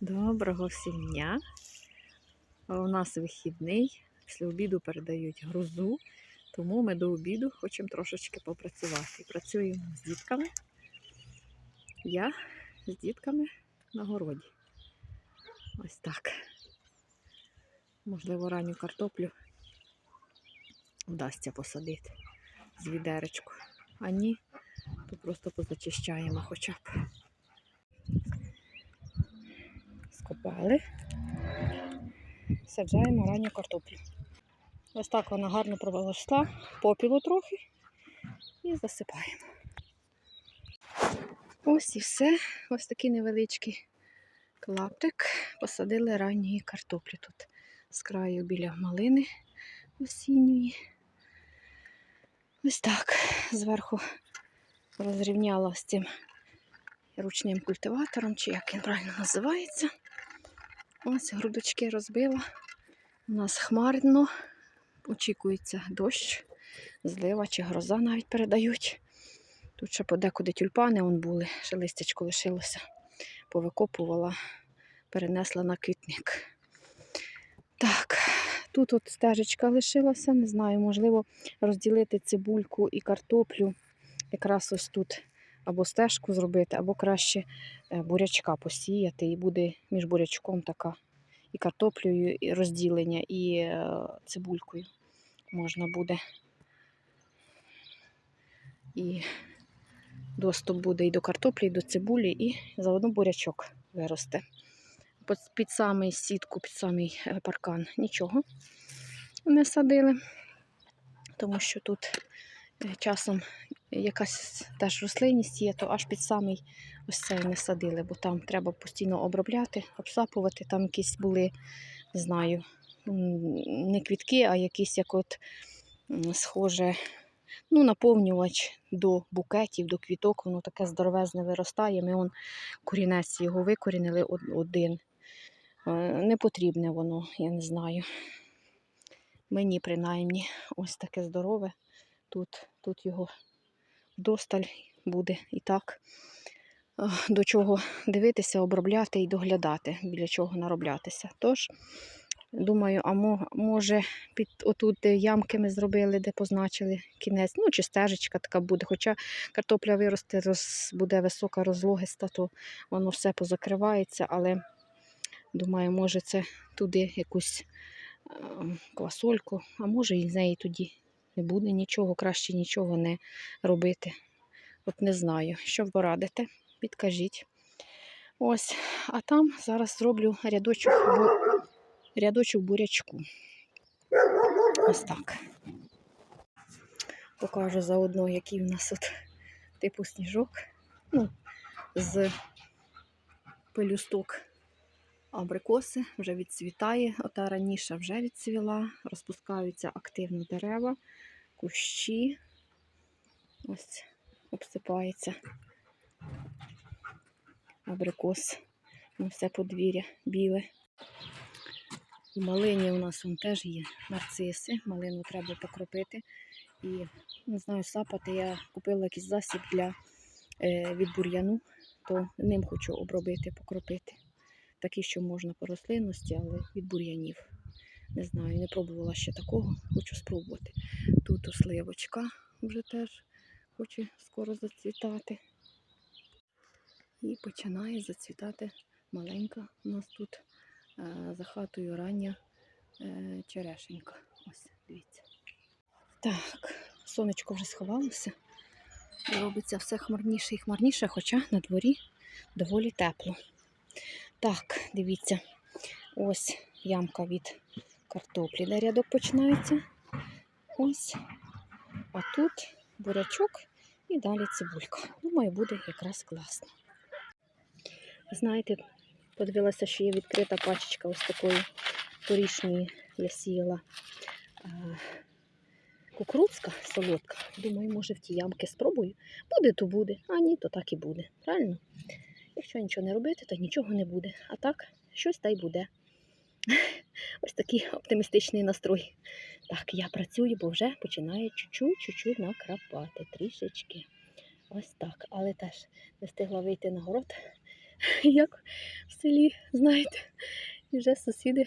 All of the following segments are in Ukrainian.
Доброго всім дня. У нас вихідний. Після обіду передають грузу, тому ми до обіду хочемо трошечки попрацювати. Працюємо з дітками. Я з дітками на городі. Ось так. Можливо, ранню картоплю вдасться посадити з відеречку. А ні, то просто позачищаємо хоча б. Скопали. Саджаємо ранню картоплю. Ось так вона гарно проросла, попілу трохи і засипаємо. Ось і все. Ось такий невеличкий клаптик. Посадили ранньої картоплі тут з краю біля малини осінньої. Ось так. Зверху розрівняла з цим ручним культиватором, чи як він правильно називається. Ось грудочки розбила. У нас хмарно, очікується дощ, злива чи гроза навіть передають. Тут ще подекуди тюльпани он були, ще листячко лишилося. Повикопувала, перенесла на квітник. Так, тут от стежечка лишилася, не знаю, можливо, розділити цибульку і картоплю. Якраз ось тут або стежку зробити, або краще е, бурячка посіяти. І буде між бурячком така і картоплею, і розділення, і е, цибулькою можна буде. І доступ буде і до картоплі, і до цибулі, і заодно бурячок виросте. Під, самий сітку, під самий е, паркан нічого не садили, тому що тут часом якась теж рослинність є, то аж під самий ось цей не садили, бо там треба постійно обробляти, обсапувати. Там якісь були, не знаю, не квітки, а якісь як от схоже, ну, наповнювач до букетів, до квіток, воно таке здоровезне виростає. Ми он корінець його викорінили один. Е, Не потрібне воно, я не знаю. Мені принаймні ось таке здорове. Тут, тут його досталь буде і так. Е, До чого дивитися, обробляти і доглядати, біля чого нароблятися. Тож, думаю, а може під отут ямки ми зробили, де позначили кінець, ну чи стежечка така буде. Хоча картопля виросте, роз, буде висока, розлогиста, то воно все позакривається, але думаю, може це туди якусь е, квасольку, а може і з неї тоді не буде нічого, краще нічого не робити. От не знаю, що ви порадите, підкажіть. Ось, а там зараз зроблю рядочок, рядочок бурячку. Ось так. Покажу заодно, який в нас тут типу сніжок. Ну, з пелюсток абрикоси вже відцвітає. Ота раніше вже відцвіла, розпускаються активно дерева, кущі. Ось обсипається абрикос. Ну, все подвір'я біле. У малині у нас вон теж є нарциси. Малину треба покропити. І не знаю, сапати. Я купила якийсь засіб для е, від бур'яну, то ним хочу обробити, покропити. Такий, що можна по рослинності, але від бур'янів. Не знаю, не пробувала ще такого, хочу спробувати. Тут у сливочка вже теж хоче скоро зацвітати. І починає зацвітати маленька у нас тут е, за хатою рання е, черешенька. Ось, дивіться. Так, сонечко вже сховалося. Робиться все хмарніше і хмарніше, хоча на дворі доволі тепло. Так, дивіться, ось ямка від картоплі, де рядок починається. Ось. А тут бурячок і далі цибулька. Думаю, буде якраз класно. Знаєте, подивилася, що є відкрита пачечка ось такої торішньої я сіяла кукурудзка солодка. Думаю, може в ті ямки спробую. Буде, то буде, а ні, то так і буде. Правильно? Якщо нічого не робити, то нічого не буде. А так, щось та й буде. Ось такий оптимістичний настрой. Так, я працюю, бо вже починає чуть-чуть накрапати трішечки. Ось так. Але теж не встигла вийти на город, як в селі, знаєте. І вже сусіди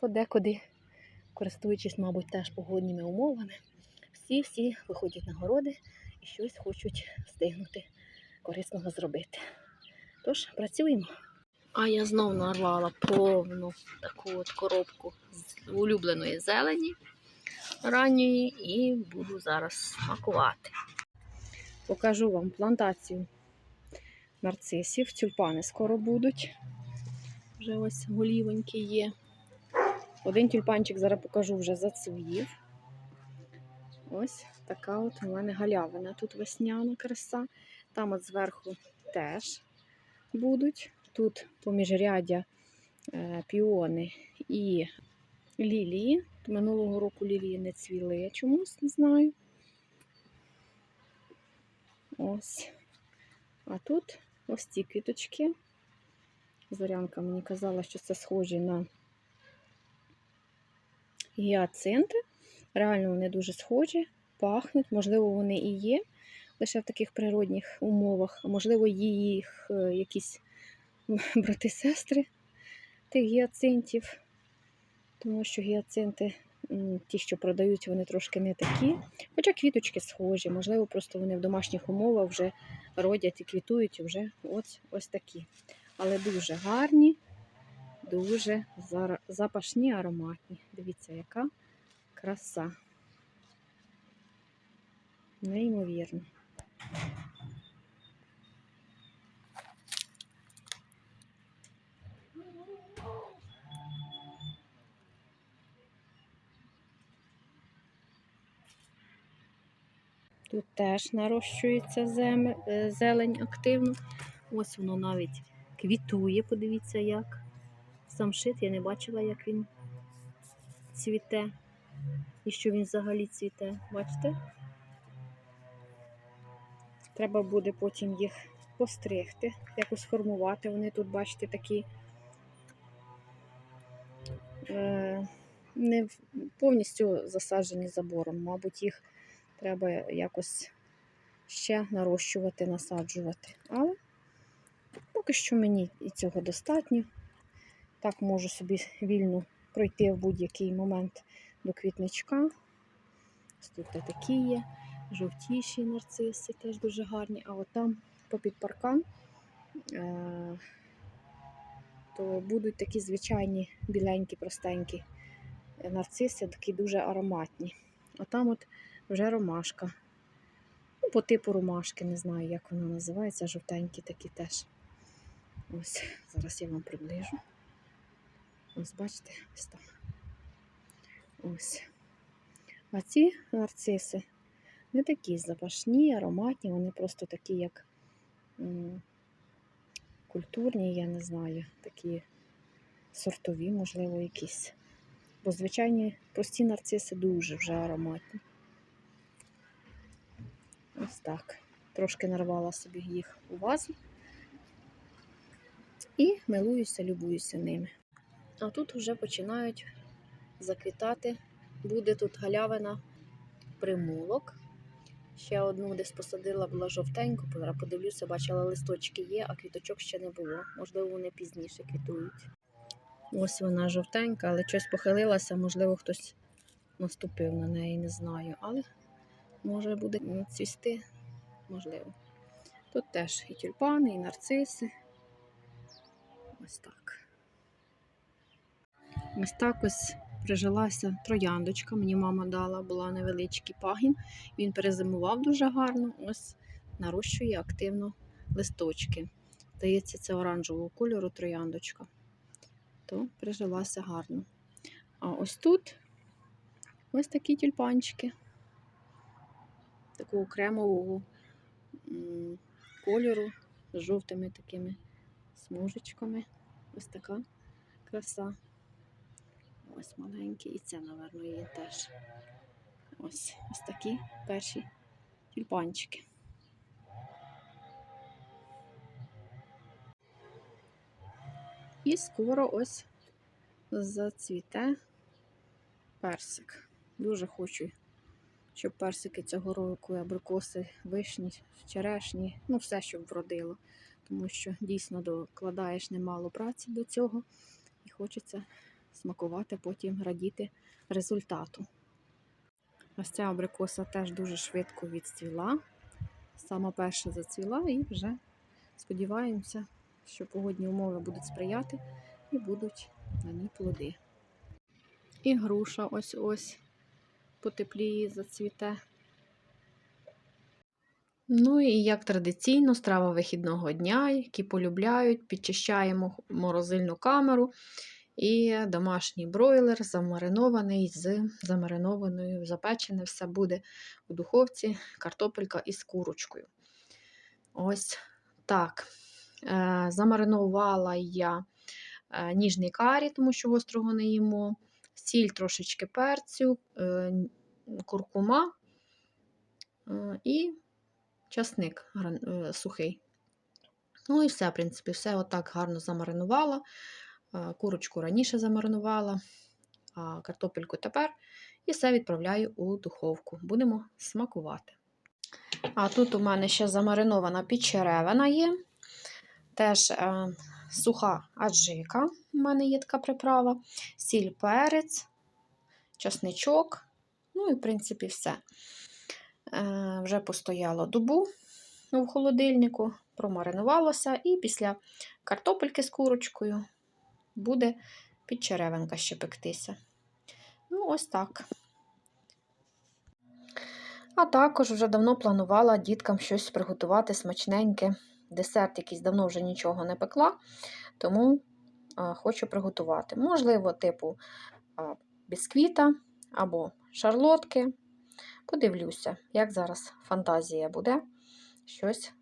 подекуди, користуючись, мабуть, теж погодніми умовами, всі-всі виходять на городи і щось хочуть встигнути корисного зробити. Тож, працюємо. А я знов нарвала повну таку от коробку з улюбленої зелені ранньої і буду зараз смакувати. Покажу вам плантацію нарцисів. Тюльпани скоро будуть. Вже ось голівонькі є. Один тюльпанчик зараз покажу вже зацвів. Ось така от у мене галявина. Тут весняна краса. Там от зверху теж будуть. Тут поміжряддя е, піони і лілії. Минулого року лілії не цвіли, я чомусь не знаю. Ось. А тут ось ці квіточки. Зорянка мені казала, що це схожі на гіацинти. Реально вони дуже схожі, пахнуть, можливо, вони і є лише в таких природних умовах, а можливо, їх е, якісь брати-сестри тих гіацинтів, тому що гіацинти, ті, що продають, вони трошки не такі. Хоча квіточки схожі, можливо, просто вони в домашніх умовах вже родять і квітують вже ось, ось такі. Але дуже гарні, дуже запашні, ароматні. Дивіться, яка краса. Неймовірно. Теж нарощується е, зелень активно. Ось воно навіть квітує, подивіться як. Самшит я не бачила, як він цвіте. І що він взагалі цвіте. Бачите? Треба буде потім їх постригти, якось формувати. Вони тут, бачите, такі е, не повністю засаджені забором. Мабуть, їх треба якось ще нарощувати, насаджувати. Але поки що мені і цього достатньо. Так можу собі вільно пройти в будь-який момент до квітничка. Ось тут такі є, жовтіші нарциси, теж дуже гарні. А от там попід паркан, е- то будуть такі звичайні біленькі, простенькі нарциси, такі дуже ароматні. А там от вже ромашка. Ну, по типу ромашки, не знаю, як вона називається, жовтенькі такі теж. Ось, зараз я вам приближу. Ось, бачите, ось там. Ось. А ці нарциси не такі запашні, ароматні, вони просто такі, як культурні, я не знаю, такі сортові, можливо, якісь. Бо звичайні прості нарциси дуже вже ароматні. Ось так. Трошки нарвала собі їх у вазу. І милуюся, любуюся ними. А тут вже починають заквітати. Буде тут галявина примулок. Ще одну десь посадила, була жовтеньку, подивлюся, бачила, листочки є, а квіточок ще не було. Можливо, вони пізніше квітують. Ось вона жовтенька, але щось похилилася, можливо, хтось наступив на неї, не знаю. Але може буде цвісти, можливо. Тут теж і тюльпани, і нарциси. Ось так. Ось так ось прижилася трояндочка. Мені мама дала, була невеличкий пагін. Він перезимував дуже гарно. Ось нарощує активно листочки. Здається, це оранжевого кольору трояндочка. То прижилася гарно. А ось тут ось такі тюльпанчики. Такого кремового кольору з жовтими такими смужечками. Ось така краса. Ось маленький. І це, напевно, є теж. Ось ось такі перші тюльпанчики. І скоро ось зацвіте персик. Дуже хочу, щоб персики цього року, абрикоси, вишні, черешні, ну все, щоб вродило. тому що дійсно докладаєш немало праці до цього і хочеться смакувати, потім радіти результату. Ось ця абрикоса теж дуже швидко відцвіла. Сама перша зацвіла і вже сподіваємося, що погодні умови будуть сприяти і будуть на ній плоди. І груша ось ось потепліє, зацвіте. Ну і як традиційно, страва вихідного дня, які полюбляють, підчищаємо морозильну камеру. І домашній бройлер замаринований з замаринованою, запечене все буде у духовці, картопелька із курочкою. Ось так. Е, замаринувала я е, ніжний карі, тому що гострого не їмо, сіль трошечки перцю, е, куркума е, і часник е, сухий. Ну і все, в принципі, все отак гарно замаринувала. Курочку раніше замаринувала, а картопельку тепер. І все відправляю у духовку. Будемо смакувати. А тут у мене ще замаринована підчеревина є. Теж суха аджика. У мене є така приправа, сіль, перець, часничок. Ну і, в принципі, все. Е, вже постояло добу в холодильнику, промаринувалося, і після картопельки з курочкою буде підчеревинка ще пектися. Ну, ось так. А також вже давно планувала діткам щось приготувати смачненьке. Десерт якийсь давно вже нічого не пекла, тому хочу приготувати. Можливо, типу бісквіта або шарлотки. Подивлюся, як зараз фантазія буде. Щось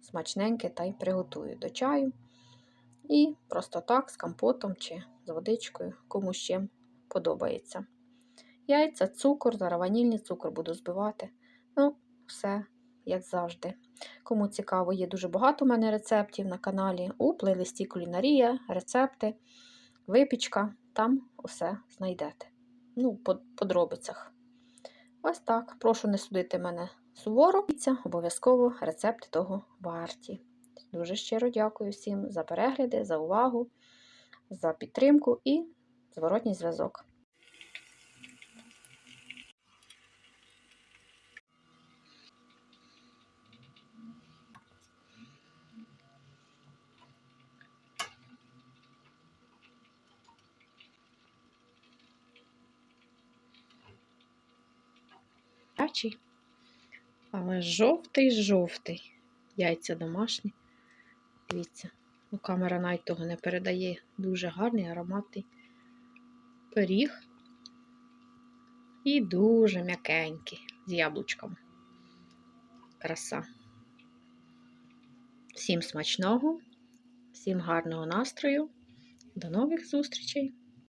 смачненьке та й приготую до чаю. І просто так, з компотом чи з водичкою, кому чим подобається. Яйця, цукор, зараз ванільний цукор буду збивати. Ну, все, як завжди. Кому цікаво, є дуже багато у мене рецептів на каналі. У плейлисті Кулінарія, рецепти, випічка. Там усе знайдете. Ну, по подробицях. Ось так. Прошу не судити мене суворо. Обов'язково рецепти того варті. Дуже щиро дякую всім за перегляди, за увагу, за підтримку і зворотній зв'язок. Але жовтий-жовтий. Яйця домашні. Дивіться, ну, камера навіть того не передає. Дуже гарний ароматний пиріг. І дуже м'якенький з яблучком. Краса. Всім смачного, всім гарного настрою. До нових зустрічей!